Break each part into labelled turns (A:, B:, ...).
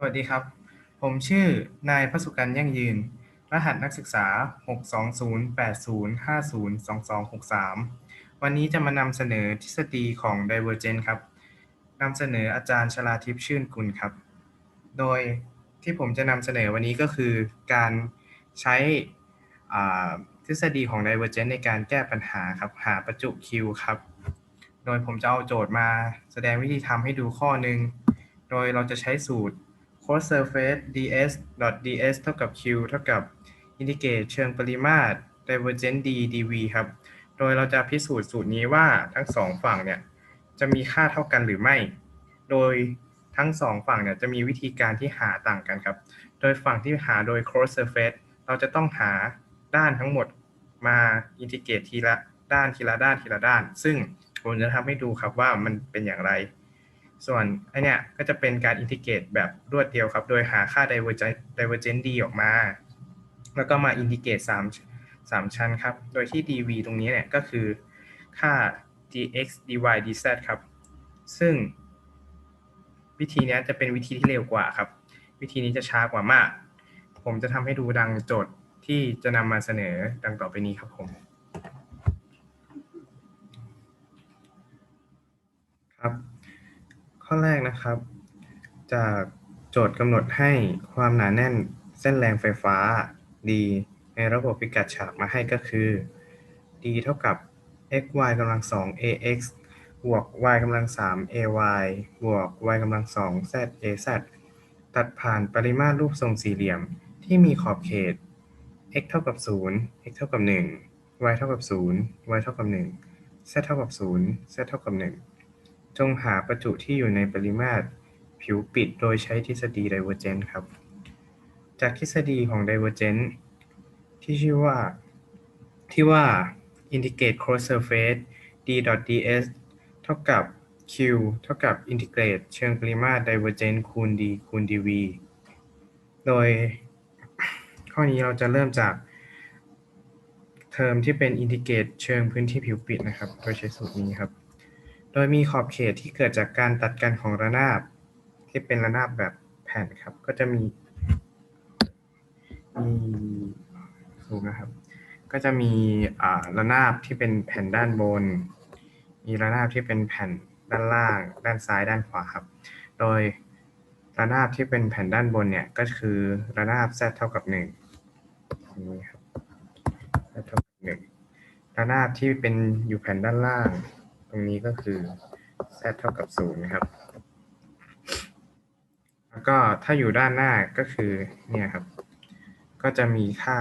A: สวัสดีครับ ผมชื่อนายพสุกันยั่งยืน รหัสนักศึกษา 62080502263 วันนี้จะมานำเสนอทฤษฎีของ Divergent ครับนำเสนออาจารย์ชลาทิพย์ชื่นกุลครับ โดยที่ผมจะนำเสนอวันนี้ก็คือการใช้ทฤษฎีของ Divergent ในการแก้ปัญหาครับ หาประจุ Q ครับ โดยผมจะเอาโจทย์มาแสดงวิธีทำให้ดูข้อหนึ่ง โดยเราจะใช้สูตร cos surface ds dot ds เท่ากับ q เท่ากับ integrate เชิงปริมาตร divergent d dv ครับ โดยเราจะพิสูจน์สูตรนี้ว่าทั้งสองฝั่งเนี่ยจะมีค่าเท่ากันหรือไม่ โดยทั้งสองฝั่งเนี่ยจะมีวิธีการที่หาต่างกันครับ โดยฝั่งที่หาโดย cross surface เราจะต้องหาด้านทั้งหมดมา integrate ทีละด้านทีละด้านทีละด้าน ซึ่งผมจะทำให้ดูครับว่ามันเป็นอย่างไร ส่วนไอเนี้ยก็จะเป็นการอินทิเกรตแบบรวดเดียวครับ โดยหาค่า divergent divergent d ออกมา แล้วก็มาอินทิเกรต3 3 ชั้นครับ โดยที่ dv ตรงนี้เนี่ยก็คือค่า dx dy dz ครับ ซึ่งวิธีนี้จะเป็นวิธีที่เร็วกว่าครับ วิธีนี้จะช้ากว่ามาก ผมจะทำให้ดูดังโจทย์ที่จะนำมาเสนอดังต่อไปนี้ครับผม ข้อแรกนะครับ จากโจทย์กำหนดให้ความหนาแน่นเส้นแรงไฟฟ้า D ในระบบพิกัดฉากมาให้ก็คือ D เท่ากับ x y กำลัง 2 ax บวก y กำลัง 3 ay บวก y กำลัง 2 z az ตัดผ่านปริมาตรรูปทรงสี่เหลี่ยมที่มีขอบเขต x เท่ากับ 0 x เท่ากับ 1 y เท่ากับ 0 y เท่ากับ 1 z เท่ากับ 0 z เท่ากับ 1 จงหาประจุที่อยู่ในปริมาตรผิวปิดโดยใช้ทฤษฎี Divergent ครับ จากทฤษฎีของ Divergent ที่ชื่อว่าที่ว่า integrate cross surface d ds เท่ากับ q เท่ากับ integrate เชิงปริมาตร divergent คูณ d คูณ dv โดยข้อนี้เราจะเริ่มจาก เทอมที่เป็น integrate เชิงพื้นที่ผิวปิดนะครับ โดยใช้สูตรนี้ครับ โดยมีขอบเขตที่เกิดจากการตัดกันของระนาบ ที่เป็นระนาบแบบแผ่นครับ ก็จะมีมีสูงนะครับ ก็จะมีระนาบที่เป็นแผ่นด้านบน มีระนาบที่เป็นแผ่นด้านล่าง ด้านซ้ายด้านขวาครับ โดยระนาบที่เป็นแผ่นด้านบนเนี่ยก็คือระนาบ z เท่ากับ1นี้ครับ z เท่ากับ1ระนาบที่เป็นอยู่แผ่นด้านล่าง ตรงนี้ก็คือ z เท่ากับ0นะครับ แล้วก็ถ้าอยู่ด้านหน้าก็คือเนี่ยครับ ก็จะมีค่า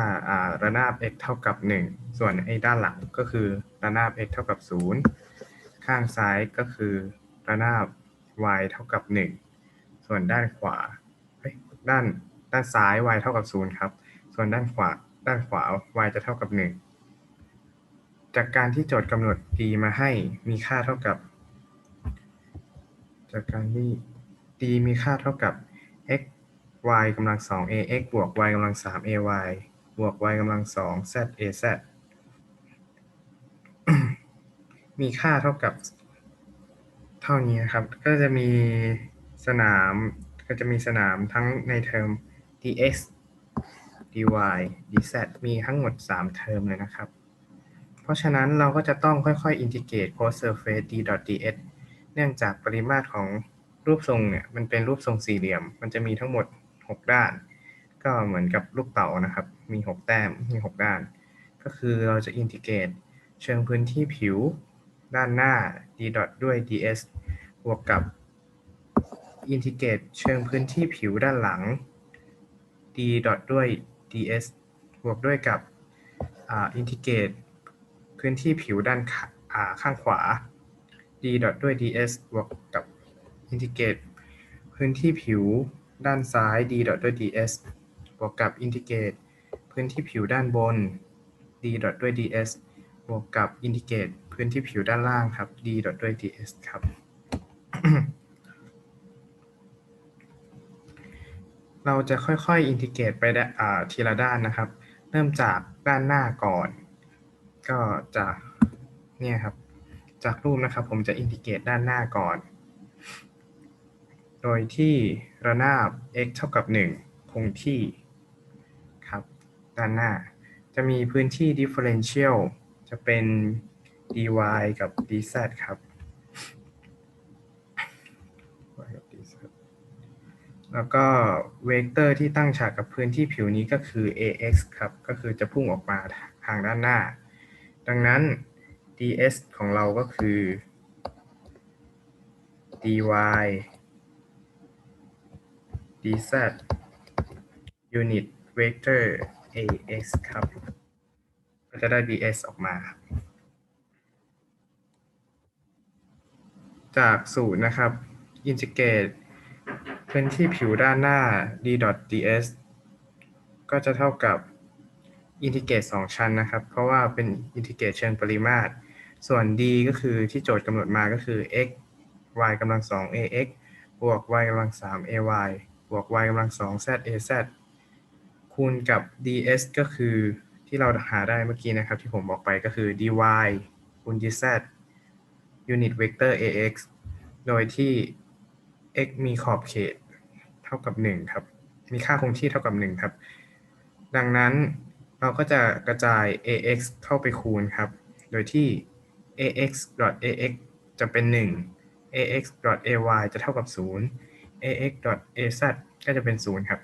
A: ระนาบ x เท่ากับ 1 ส่วนไอ้ด้านหลังก็คือระนาบ x เท่ากับ 0 ข้างซ้ายก็คือระนาบ y เท่ากับ 1 ส่วนด้านขวาด้านด้านซ้าย y เท่ากับ 0 ครับ ส่วนด้านขวา ด้านขวา y จะเท่ากับ 1 จากการที่โจทย์กำหนด d มาให้มีค่าเท่ากับ จากการที่ d มีค่าเท่ากับ x y กำลัง2 ax บวก y กำลัง3 ay บวก y กำลัง2 z az มีค่าเท่ากับ เท่านี้นะครับ ก็จะมีสนามก็จะมีสนามทั้งในเทอม dx dy dz มีทั้งหมด 3 เทอมเลยนะครับ เพราะฉะนั้นเราก็จะต้องค่อยๆอินทิเกรต cross surface d ds เนื่องจากปริมาตรของรูปทรงเนี่ยมันเป็นรูปทรงสี่เหลี่ยม มันจะมีทั้งหมด 6 ด้าน ก็เหมือนกับลูกเต๋านะครับ มี 6 แต้ม มี 6 ด้าน ก็คือเราจะอินทิเกรตเชิงพื้นที่ผิวด้านหน้า d dot ด้วย ds บวกกับอินทิเกรตเชิงพื้นที่ผิวด้านหลัง d dot ด้วย ds บวกด้วยกับอินทิเกรต พื้นที่ผิวด้านข้างขวา d dot ด้วย ds บวกกับอินทิเกรตพื้นที่ผิวด้านซ้าย d dot ด้วย ds บวกกับอินทิเกรตพื้นที่ผิวด้านบน d dot ด้วย ds บวกกับอินทิเกรตพื้นที่ผิวด้านล่างครับ d dot ด้วย ds ครับเราจะค่อยๆอินทิเกรตไปไทีละด้านนะครับ เริ่มจากด้านหน้าก่อน ก็จะเนี่ยครับ จากรูปนะครับ ผมจะอินทิเกรตด้านหน้าก่อน โดยที่ระนาบ x เท่ากับ 1 คงที่ครับ ด้านหน้า จะมีพื้นที่ differential จะเป็น dy กับ dz ครับ y กับแล้วก็เวกเตอร์ที่ตั้งฉากกับพื้นที่ผิวนี้ก็คือ ax ครับ ก็คือจะพุ่งออกมาทางด้านหน้า ดังนั้น ds ของเราก็คือ dy dz unit vector ax ครับ ก็จะได้ ds ออกมา จากสูตรนะครับ อินทิเกรตพื้นที่ผิวด้านหน้า d ds ก็จะเท่ากับ อินทิเกรต2ชั้นนะครับ เพราะว่าเป็นอินทิเกรตเชิงปริมาตร ส่วน d ก็คือที่โจทย์กำหนดมาก็คือ x y กำลัง2 ax บวก y กำลัง3 ay บวก y กำลัง2 z az คูณกับ ds ก็คือที่เราหาได้เมื่อกี้นะครับ ที่ผมบอกไปก็คือ dy คูณ dz unit vector ax โดยที่ x มีขอบเขตเท่ากับ 1 ครับ มีค่าคงที่เท่ากับ 1 ครับ ดังนั้น เราก็จะกระจาย ax เข้าไปคูณครับ โดยที่ ax ax จะเป็น 1 ax ay จะเท่ากับ 0 ax az ก็จะเป็น 0 ครับ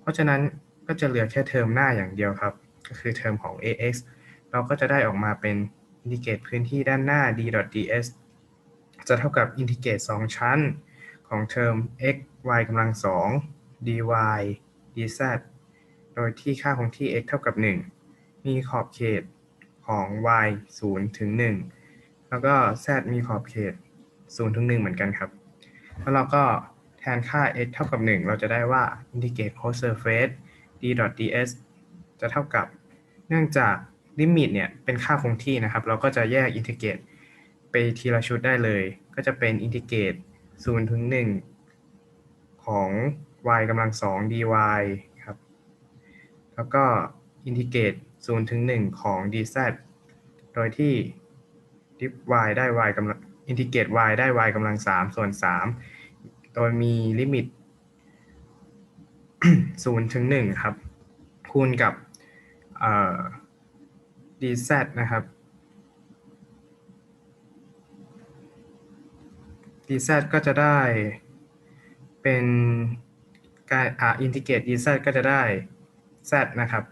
A: เพราะฉะนั้นก็จะเหลือแค่เทอมหน้าอย่างเดียวครับ ก็คือเทอมของ ax เราก็จะได้ออกมาเป็นอินทิเกรตพื้นที่ด้านหน้า d ds จะเท่ากับอินทิเกรต2 ชั้นของเทอม x y กำลัง 2 dy dz โดยที่ค่าคงที่ x เท่ากับ 1 มีขอบเขตของ y 0ถึง1แล้วก็ z มีขอบเขต0ถึง1เหมือนกันครับ แล้วเราก็แทนค่า x เท่ากับ 1 เราจะได้ว่าอินทิเกรต cos surface d ds จะเท่ากับ เนื่องจากลิมิตเนี่ยเป็นค่าคงที่นะครับ เราก็จะแยกอินทิเกรตไปทีละชุดได้เลย ก็จะเป็นอินทิเกรต0ถึง1ของ y กำลัง2 dy แล้วก็อินทิเกรต0ถึง 1 ของ dz โดยที่ ดิฟ y ได้ y กำลังอินทิเกรต y ได้ y กำลัง 3 ส่วน 3 โดยมีลิมิต0ถึง 1 ครับ คูณกับ dz นะครับ dz ก็จะได้เป็นการอ่าอินทิเกรต dz ก็จะได้ z นะครับ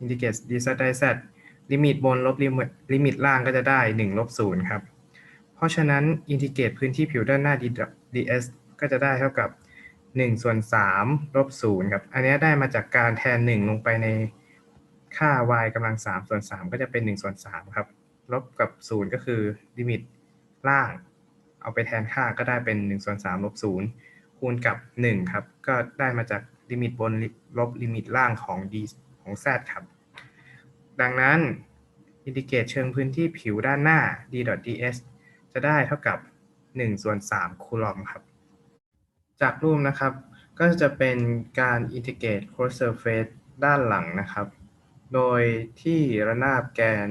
A: อินทิเกรต dz ได้ z ลิมิตบนลบลิมิตลิมิตล่างก็จะได้1ลบ0ครับ เพราะฉะนั้นอินทิเกรตพื้นที่ผิวด้านหน้า ds ก็จะได้เท่ากับ1ส่วน3ลบ0ครับ อันนี้ได้มาจากการแทน 1 ลงไปในค่า y กำลัง3ส่วน3ก็จะเป็น1ส่วน3ครับ ลบกับ 0 ก็คือลิมิตล่าง เอาไปแทนค่าก็ได้เป็น1ส่วน3ลบ0คูณกับ 1 ครับ ก็ได้มาจาก ลิมิตบนลบลิมิตล่างของ d ของ z ครับ ดังนั้นอินทิเกรตเชิงพื้นที่ผิวด้านหน้า d ds จะได้เท่ากับ1ส่วน3คูลอมครับ จากรูปนะครับ ก็จะเป็นการอินทิเกรต cross surface ด้านหลังนะครับ โดยที่ระนาบแกน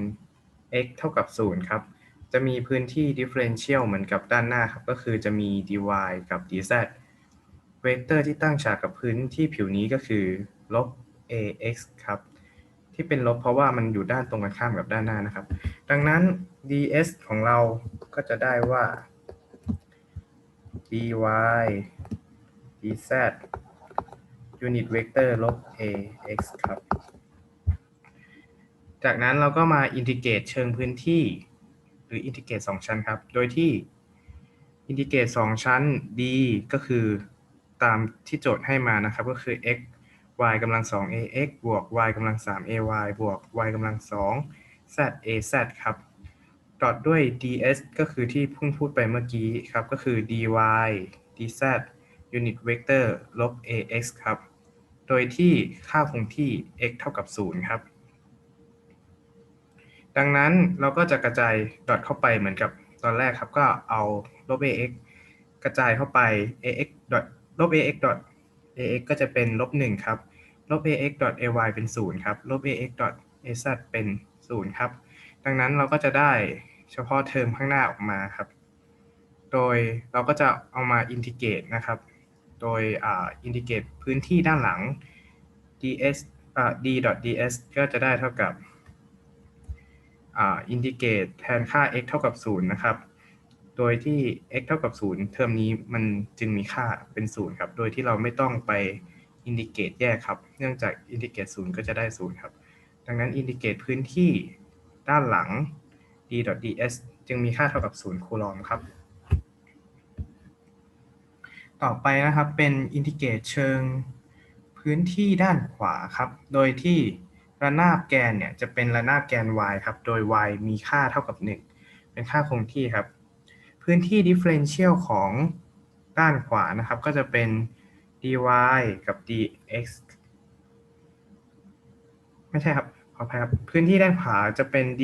A: x เท่ากับ 0 ครับ จะมีพื้นที่ differential เหมือนกับด้านหน้าครับ ก็คือจะมี dy กับ dz เวกเตอร์ที่ตั้งฉากกับพื้นที่ผิวนี้ก็คือลบ ax ครับ ที่เป็นลบเพราะว่ามันอยู่ด้านตรงกันข้ามกับด้านหน้านะครับ ดังนั้น ds ของเราก็จะได้ว่า dy dz unit vector ลบ ax ครับ จากนั้นเราก็มาอินทิเกรตเชิงพื้นที่ หรืออินทิเกรต2ชั้นครับ โดยที่อินทิเกรต2ชั้น d ก็คือ ตามที่โจทย์ให้มานะครับ ก็คือ x y กำลัง 2 ax บวก y กำลัง 3 ay บวก y กำลัง 2 z az ครับดอทด้วย ds ก็คือที่เพิ่งพูดไปเมื่อกี้ครับ ก็คือ dy dz unit vector ลบ ax ครับ โดยที่ค่าคงที่ x เท่ากับ 0 ครับ ดังนั้นเราก็จะกระจายดอทเข้าไปเหมือนกับตอนแรกครับ ก็เอาลบ ax กระจายเข้าไป ax ดอท ลบ ax ax ก็จะเป็นลบ1ครับ ลบ ax ay เป็น 0 ครับ ลบ ax az เป็น 0 ครับ ดังนั้นเราก็จะได้เฉพาะเทอมข้างหน้าออกมาครับ โดยเราก็จะเอามาอินทิเกรตนะครับ โดยอินทิเกรตพื้นที่ด้านหลัง ds d.ds ก็จะได้เท่ากับอินทิเกรตแทนค่า x เท่ากับ 0 นะครับ โดยที่ x เท่ากับ 0 เทอมนี้มันจึงมีค่าเป็น 0 ครับ โดยที่เราไม่ต้องไปอินทิเกรตแยกครับ เนื่องจากอินทิเกรต0 ก็จะได้ 0 ครับ ดังนั้นอินทิเกรตพื้นที่ด้านหลัง d.ds จึงมีค่าเท่ากับ 0 คูลอมครับ ต่อไปนะครับเป็นอินทิเกรตเชิงพื้นที่ด้านขวาครับ โดยที่ระนาบแกนเนี่ยจะเป็นระนาบแกน y ครับ โดย y มีค่าเท่ากับ 1 เป็นค่าคงที่ครับ พื้นที่ differential ของด้านขวานะครับ ก็จะเป็น dy กับ dx ไม่ใช่ครับขออภัยครับ พื้นที่ด้านขวาจะเป็น d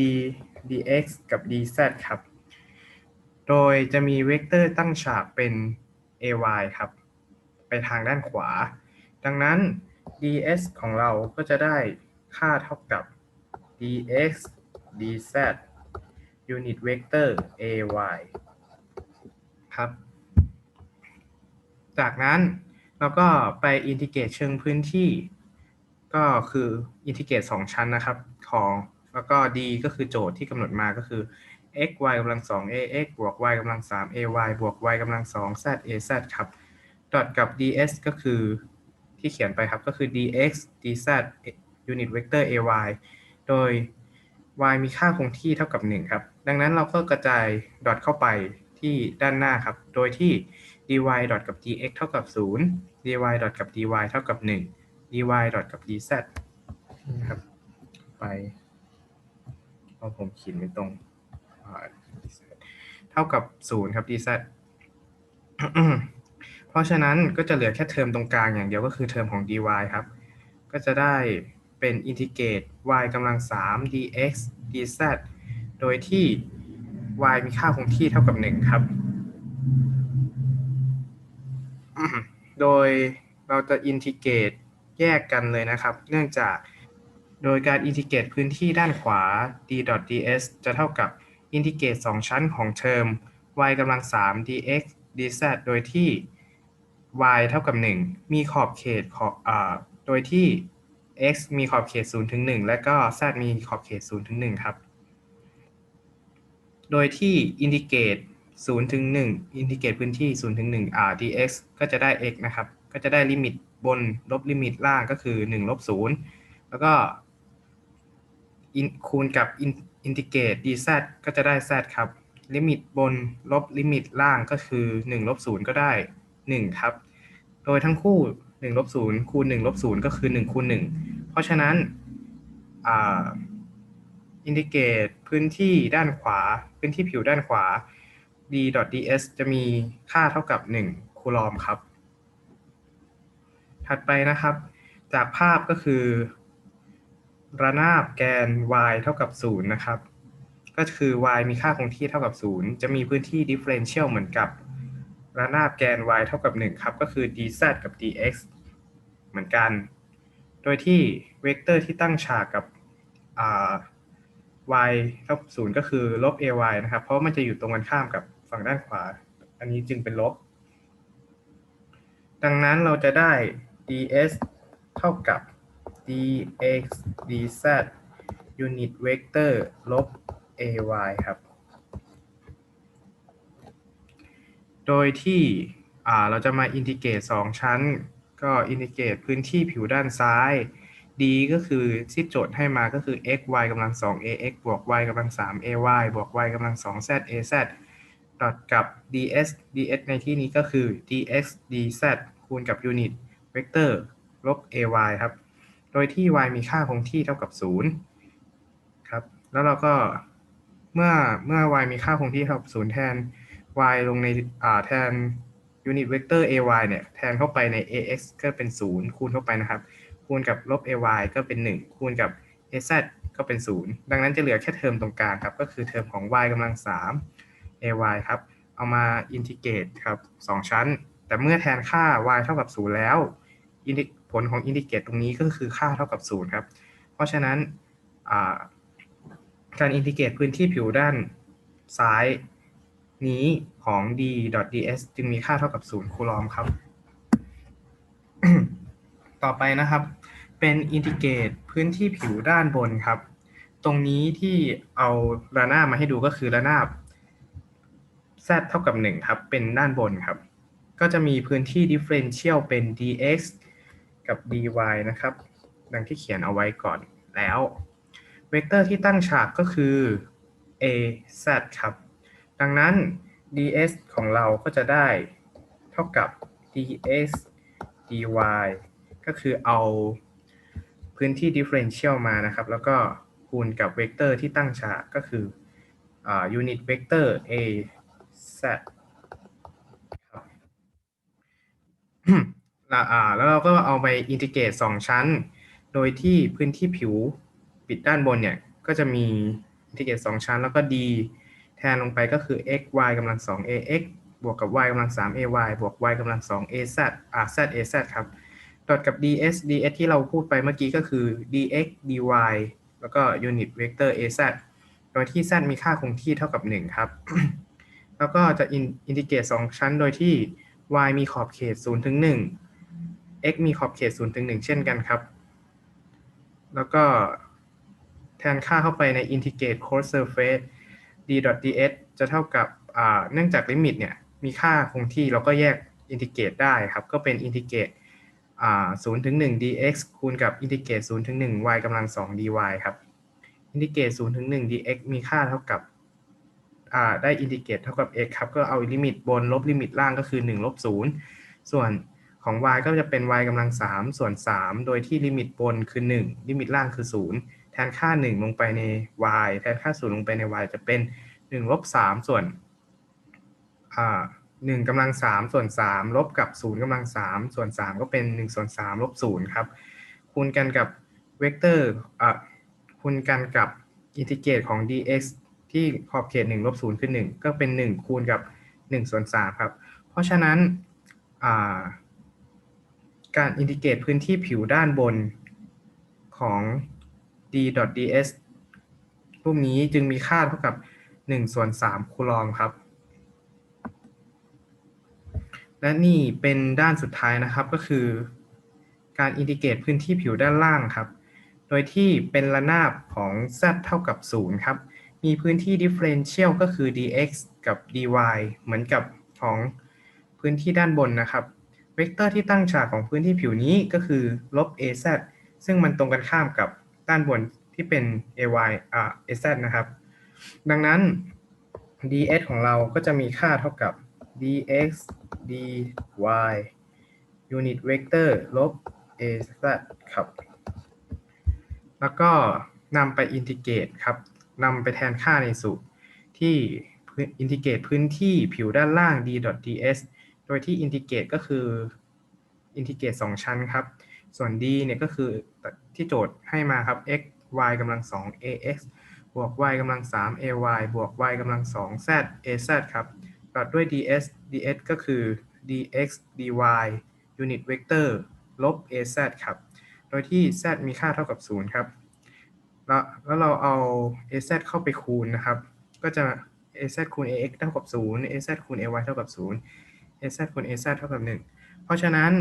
A: dx กับ dz ครับ โดยจะมีเวกเตอร์ตั้งฉากเป็น ay ครับ ไปทางด้านขวา ดังนั้น ds ของเราก็จะได้ค่าเท่ากับ dx dz unit vector ay ครับ จากนั้นเราก็ไปอินทิเกรตเชิงพื้นที่ ก็คืออินทิเกรต2ชั้นนะครับของแล้วก็ d ก็คือโจทย์ที่กำหนดมาก็คือ x y กำลัง2 ax บวก y กำลัง3 ay บวก y กำลัง2 z az ครับดอทกับ ds ก็คือที่เขียนไปครับก็คือ dx dz unit vector ay โดย y มีค่าคงที่เท่ากับ 1 ครับ ดังนั้นเราก็กระจายดอทเข้าไป ที่ด้านหน้าครับ โดยที่ dy ดอทกับ dx เท่ากับ 0 dy ดอทกับ dy เท่ากับ 1 dy ดอทกับ dz ครับ ไปเอาผมเขียนไม่ตรง เท่ากับ 0 ครับ dz เพราะฉะนั้นก็จะเหลือแค่เทอมตรงกลางอย่างเดียวก็คือเทอมของ dy ครับ ก็จะได้เป็นอินทิเกรต y กำลัง 3 dx dz โดยที่ y มีค่าคงที่เท่ากับ1ครับ โดยเราจะอินทิเกรตแยกกันเลยนะครับ เนื่องจากโดยการอินทิเกรตพื้นที่ด้านขวา d.ds จะเท่ากับอินทิเกรต2ชั้นของเทอม y กำลัง 3 dx dz โดยที่ y เท่ากับ 1 มีขอบเขตขอบอ่าโดยที่ x มีขอบเขต0ถึง1และก็ z มีขอบเขต0ถึง1ครับ โดยที่อินทิเกรต0ถึง1อินทิเกรตพื้นที่0ถึง1อ่า dx ก็จะได้ x นะครับ ก็จะได้ลิมิตบนลบลิมิตล่างก็คือ1ลบ0แล้วก็คูณกับอินทิเกรต dz ก็จะได้ z ครับ ลิมิตบนลบลิมิตล่างก็คือ1ลบ0ก็ได้ 1 ครับ โดยทั้งคู่1ลบ0คูณ1ลบ0ก็คือ1คูณ1เพราะฉะนั้นอ่า อินทิเกรตพื้นที่ด้านขวา พื้นที่ผิวด้านขวา d.ds จะมีค่าเท่ากับ 1 คูลอมครับ ถัดไปนะครับ จากภาพก็คือ ระนาบแกน y เท่ากับ 0 นะครับ ก็คือ y มีค่าคงที่เท่ากับ 0 จะมีพื้นที่ differential เหมือนกับ ระนาบแกน y เท่ากับ 1 ครับ ก็คือ dz กับ dx เหมือนกัน โดยที่เวกเตอร์ที่ตั้งฉากกับ y เท่ากับ0ก็คือลบ ay นะครับ เพราะมันจะอยู่ตรงกันข้ามกับฝั่งด้านขวา อันนี้จึงเป็นลบ ดังนั้นเราจะได้ ds เท่ากับ dx dz unit vector ลบ ay ครับ โดยที่เราจะมาอินทิเกรต2ชั้น ก็อินทิเกรตพื้นที่ผิวด้านซ้าย d ก็คือที่โจทย์ให้มาก็คือ x y กำลัง2 ax บวก y กำลัง3 ay บวก y กำลัง2 z az ดอทกับ ds ds ในที่นี้ก็คือ dx dz คูณกับ unit vector ลบ ay ครับ โดยที่ y มีค่าคงที่เท่ากับ0ครับ แล้วเราก็เมื่อเมื่อ y มีค่าคงที่เท่ากับ0แทน y ลงในอ่าแทน unit vector ay เนี่ย แทนเข้าไปใน ax ก็เป็น 0 คูณเข้าไปนะครับ คูณกับลบ ay ก็เป็น 1 คูณกับ az ก็เป็น 0 ดังนั้นจะเหลือแค่เทอมตรงกลางครับ ก็คือเทอมของ y กำลัง 3 ay ครับ เอามาอินทิเกรตครับ 2 ชั้น แต่เมื่อแทนค่า y เท่ากับ 0 แล้วผลของอินทิเกรตตรงนี้ก็คือค่าเท่ากับ 0 ครับ เพราะฉะนั้นการอินทิเกรตพื้นที่ผิวด้านซ้ายนี้ของ d.ds จึงมีค่าเท่ากับ 0 คูลอมครับ ต่อไปนะครับ เป็นอินทิเกรตพื้นที่ผิวด้านบนครับ ตรงนี้ที่เอาระนาบมาให้ดูก็คือระนาบ z เท่ากับ 1 ครับ เป็นด้านบนครับ ก็จะมีพื้นที่ differential เป็น dx กับ dy นะครับ ดังที่เขียนเอาไว้ก่อนแล้ว เวกเตอร์ที่ตั้งฉากก็คือ az ครับ ดังนั้น ds ของเราก็จะได้เท่ากับ dx dy ก็คือเอาพื้นที่ differential มานะครับ แล้วก็คูณกับเวกเตอร์ที่ตั้งฉากก็คืออ่า unit vector a z ครับแล้วอ่าแล้วเราก็เอาไปอินทิเกรต2ชั้น โดยที่พื้นที่ผิวปิดด้านบนเนี่ย ก็จะมีอินทิเกรต2ชั้น แล้วก็ d แทนลงไปก็คือ x y กำลัง2 ax บวกกับ y กำลัง3 ay บวก y กำลัง2 az อ่า z az ครับ ดอทกับ ds ds ที่เราพูดไปเมื่อกี้ก็คือ dx dy แล้วก็ unit vector az โดยที่ z มีค่าคงที่เท่ากับ 1 ครับ แล้วก็จะอินทิเกรต2ชั้นโดยที่ y มีขอบเขต0ถึง1 x มีขอบเขต0ถึง1 เช่นกันครับ แล้วก็แทนค่าเข้าไปใน integrate cos surface d ds จะเท่ากับเนื่องจากลิมิตเนี่ยมีค่าคงที่เราก็แยกอินทิเกรตได้ครับ ก็เป็นอินทิเกรต อ่า0ถึง1 dx คูณกับอินทิเกรต0ถึง1 y กำลัง2 dy ครับอินทิเกรต0ถึง1 dx มีค่าเท่ากับได้อินทิเกรตเท่ากับ x ครับ ก็เอาลิมิตบนลบลิมิตล่างก็คือ1ลบ0ส่วนของ y ก็จะเป็น y กำลัง 3 ส่วน 3 โดยที่ลิมิตบนคือ 1 ลิมิตล่างคือ 0 แทนค่า 1 ลงไปใน y แทนค่า 0 ลงไปใน y จะเป็น1ลบ3ส่วนอ่า 1กำลัง3ส่วน3ลบกับ0กำลัง3ส่วน3ก็เป็น1ส่วน3ลบ0ครับ คูณกันกับเวกเตอร์อ่าคูณกันกับอินทิเกรตของ dx ที่ขอบเขต1ลบ0คือ1ก็เป็น1คูณกับ1ส่วน3ครับ เพราะฉะนั้นาการอินทิเกรตพื้นที่ผิวด้านบนของ d.ds รูปนี้จึงมีค่าเท่ากับ1ส่วน3คูลอมครับ และนี่เป็นด้านสุดท้ายนะครับก็คือ การอินทิเกรตพื้นที่ผิวด้านล่างครับ โดยที่เป็นระนาบของ z เท่ากับ 0 ครับ มีพื้นที่ differential ก็คือ dx กับ dy เหมือนกับของพื้นที่ด้านบนนะครับ เวกเตอร์ที่ตั้งฉากของพื้นที่ผิวนี้ก็คือลบ az ซึ่งมันตรงกันข้ามกับด้านบนที่เป็น ay อ่า az นะครับ ดังนั้น ds ของเราก็จะมีค่าเท่ากับ dx dy unit vector ลบ az ครับ แล้วก็นำไปอินทิเกรตครับนำไปแทนค่าในสูตรที่อินทิเกรตพื้นที่ผิวด้านล่าง d.ds โดยที่อินทิเกรตก็คืออินทิเกรต2ชั้นครับ ส่วน d เนี่ยก็คือที่โจทย์ให้มาครับ x y กำลัง2 ax บวก y กำลัง3 ay บวก y กำลัง2 z az ครับ ต่อด้วย ds ds ก็คือ dx dy unit vector ลบ az ครับ โดยที่ z มีค่าเท่ากับ 0 ครับ แล้วแล้วเราเอา az เข้าไปคูณนะครับ ก็จะ az คูณ ax เท่ากับ 0 az คูณ ay เท่ากับ 0 az คูณ az เท่ากับ 1 เพราะฉะนั้น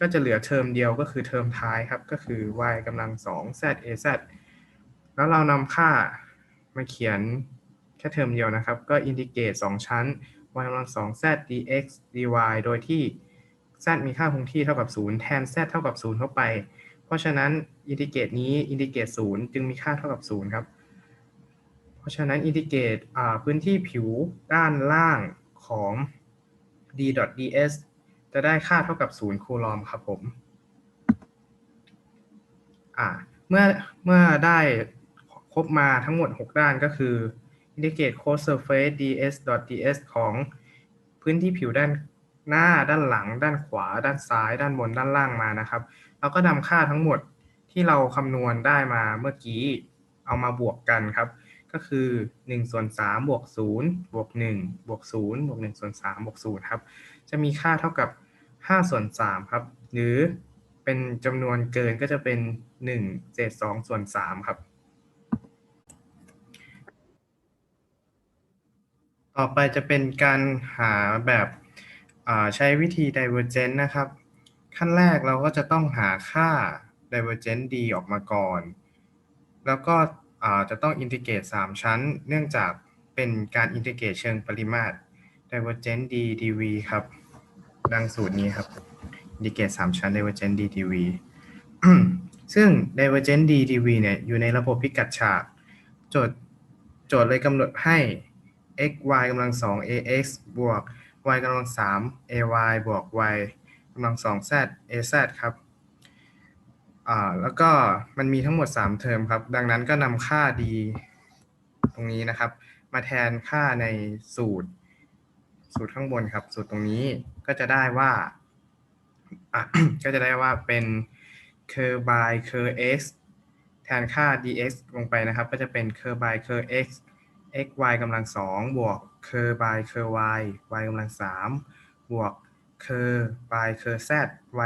A: ก็จะเหลือเทอมเดียวก็คือเทอมท้ายครับ ก็คือ y กำลัง 2 z az แล้วเรานำค่ามาเขียนแค่เทอมเดียวนะครับ ก็อินทิเกรต2ชั้น y กำลัง2 z dx dy โดยที่ z มีค่าคงที่เท่ากับ 0 แทน z เท่ากับ 0 เข้าไป เพราะฉะนั้นอินทิเกรตนี้อินทิเกรต0จึงมีค่าเท่ากับ 0 ครับ เพราะฉะนั้นอินทิเกรตพื้นที่ผิวด้านล่างของ d.ds จะได้ค่าเท่ากับ 0 คูลอมครับผมเมื่อเมื่อได้ครบมาทั้งหมด 6 ด้านก็คือ indicate cos surface ds ds ของพื้นที่ผิวด้านหน้าด้านหลัง ด้านขวา ด้านซ้าย ด้านบนด้านล่างมานะครับเราก็นำค่าทั้งหมดที่เราคำนวณได้มาเมื่อกี้เอามาบวกกันครับ ก็คือ1ส่วน3บวก0บวก1บวก0บวก1ส่วน3บวก0ครับ จะมีค่าเท่ากับ5ส่วน3ครับ หรือเป็นจำนวนเกินก็จะเป็น1เศษ2ส่วน3ครับ ต่อไปจะเป็นการหาแบบใช้วิธี divergent นะครับ ขั้นแรกเราก็จะต้องหาค่า divergent d ออกมาก่อน แล้วก็จะต้องอินทิเกรต3 ชั้น เนื่องจากเป็นการอินทิเกรตเชิงปริมาตร divergent d dv ครับ ดังสูตรนี้ครับ อินทิเกรต3 ชั้น divergent d dv ซึ่ง divergent d dv เนี่ยอยู่ในระบบพิกัดฉาก โจทย์โจทย์เลยกำหนดให้ x y กำลัง2 ax บวก y กำลัง3 ay บวก y กำลัง2 z az ครับอ่าแล้วก็มันมีทั้งหมด 3 เทอมครับ ดังนั้นก็นำค่า d ตรงนี้นะครับ มาแทนค่าในสูตร สูตรข้างบนครับ สูตรตรงนี้ก็จะได้ว่าก็จะได้ว่าเป็น curve by curve x แทนค่า dx ลงไปนะครับ ก็จะเป็น curve by curve x x y กำลัง2บวก c u r v by c u r v y y กำลัง3บวก c u r v by c u r v z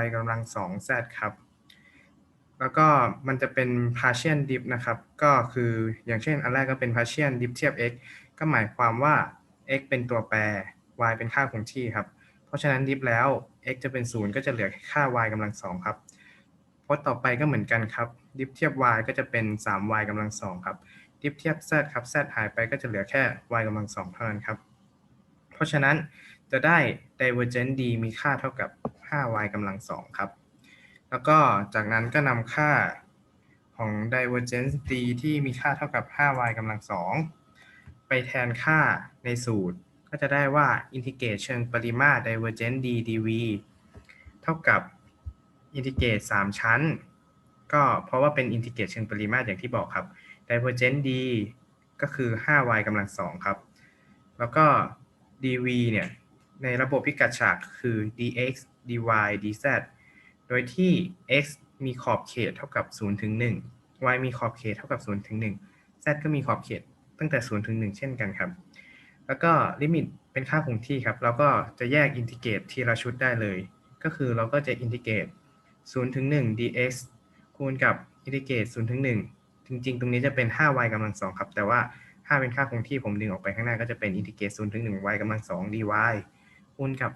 A: y กำลัง2 z ครับ แล้วก็มันจะเป็น partial dip นะครับ ก็คืออย่างเช่นอันแรกก็เป็น partial dip เทียบ x ก็หมายความว่า x เป็นตัวแปร y เป็นค่าคงที่ครับ เพราะฉะนั้น dip แล้ว x จะเป็น 0 ก็จะเหลือค่า y กำลัง2ครับพจน์ต่อไปก็เหมือนกันครับ dip เทียบ y ก็จะเป็น 3y กำลัง2ครับ dip เทียบ z ครับ z หายไปก็จะเหลือแค่ y กำลัง2เท่านั้นครับ เพราะฉะนั้นจะได้ divergent d มีค่าเท่ากับ 5y กำลัง2ครับ แล้วก็จากนั้นก็นำค่าของ divergence d ที่มีค่าเท่ากับ 5y กำลัง2ไปแทนค่าในสูตร ก็จะได้ว่าอินทิเกรตเชิงปริมาตร divergent d dv เท่ากับอินทิเกรต3ชั้น ก็เพราะว่าเป็นอินทิเกรตเชิงปริมาตรอย่างที่บอกครับ divergent d ก็คือ 5y กำลัง2ครับ แล้วก็ dv เนี่ยในระบบพิกัดฉากคือ dx dy dz โดยที่ x มีขอบเขตเท่ากับ0ถึง1 y มีขอบเขตเท่ากับ0ถึง1 z ก็มีขอบเขตตั้งแต่0ถึง1 เช่นกันครับ แล้วก็ลิมิตเป็นค่าคงที่ครับ เราก็จะแยกอินทิเกรตทีละชุดได้เลย ก็คือเราก็จะอินทิเกรต0ถึง1 dx คูณกับอินทิเกรต0ถึง1 จริง ๆ ตรงนี้จะเป็น 5y กำลัง2ครับ แต่ว่า 5 เป็นค่าคงที่ผมดึงออกไปข้างหน้าก็จะเป็นอินทิเกรต0ถึง1 y กำลัง2 dy คูณกับ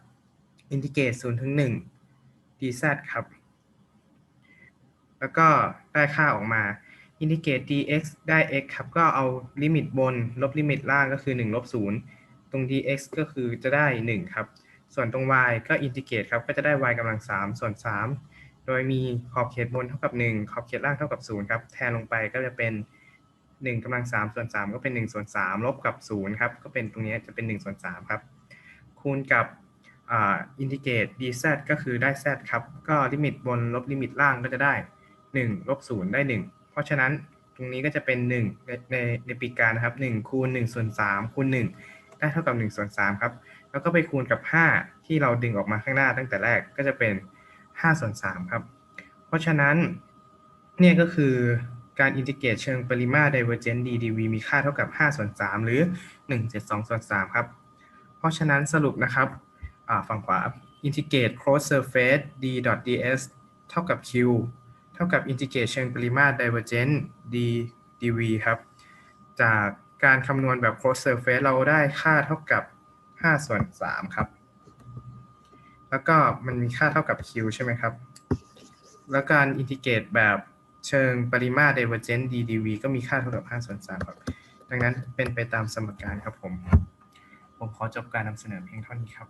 A: อินทิเกรต0ถึง1 dz ครับ แล้วก็ได้ค่าออกมาอินทิเกรต dx ได้ x ครับ ก็เอาลิมิตบน ลบลิมิตล่างก็คือ1ลบ0ตรง dx ก็คือจะได้ 1 ครับ ส่วนตรง y ก็อินทิเกรตครับ ก็จะได้ y กำลัง3ส่วน 3 ดยมีขอบเขตบนเท่ากับ 1 ขอบเขตล่างเท่ากับ 0 ครับ แทนลงไปก็จะเป็น 1กำลัง3ส่วน3 ก็เป็น1ส่วน3ลบกับ0ครับก็เป็นตรงนี้จะเป็น1ส่วน3ครับคูณกับอินทิเกรต dz ก็คือได้ z ครับ ก็ลิมิตบนลบลิมิตล่างก็จะได้ 1 ลบ 0 ได้ 1 เพราะฉะนั้นตรงนี้ก็จะเป็น 1 ในในในปีกการนะครับ1คูณ1ส่วน3คูณ1ได้เท่ากับ1ส่วน3ครับ แล้วก็ไปคูณกับ 5 ที่เราดึงออกมาข้างหน้าตั้งแต่แรกก็จะเป็น 5ส่วน3ครับ เพราะฉะนั้นเนี่ยก็คือการอินทิเกรตเชิงปริมาตร divergent d dv มีค่าเท่ากับ 5 ส่วน 3 หรือ 172 ส่วน 3 ครับ เพราะฉะนั้นสรุปนะครับฝั่งขวาอินทิเกรต cross surface d ds เท่ากับ q เท่ากับอินทิเกรตเชิงปริมาตร divergent d dv ครับ จากการคำนวณแบบ cross surface เราได้ค่าเท่ากับ 5 ส่วน 3 ครับ แล้วก็มันมีค่าเท่ากับ q ใช่ไหมครับ แล้วการอินทิเกรตแบบเชิงปริมาตร divergent d dv ก็มีค่าเท่ากับ5ส่วน3ครับ ดังนั้นเป็นไปตามสมการครับผม ผมขอจบการนำเสนอเพียงเท่านี้ครับ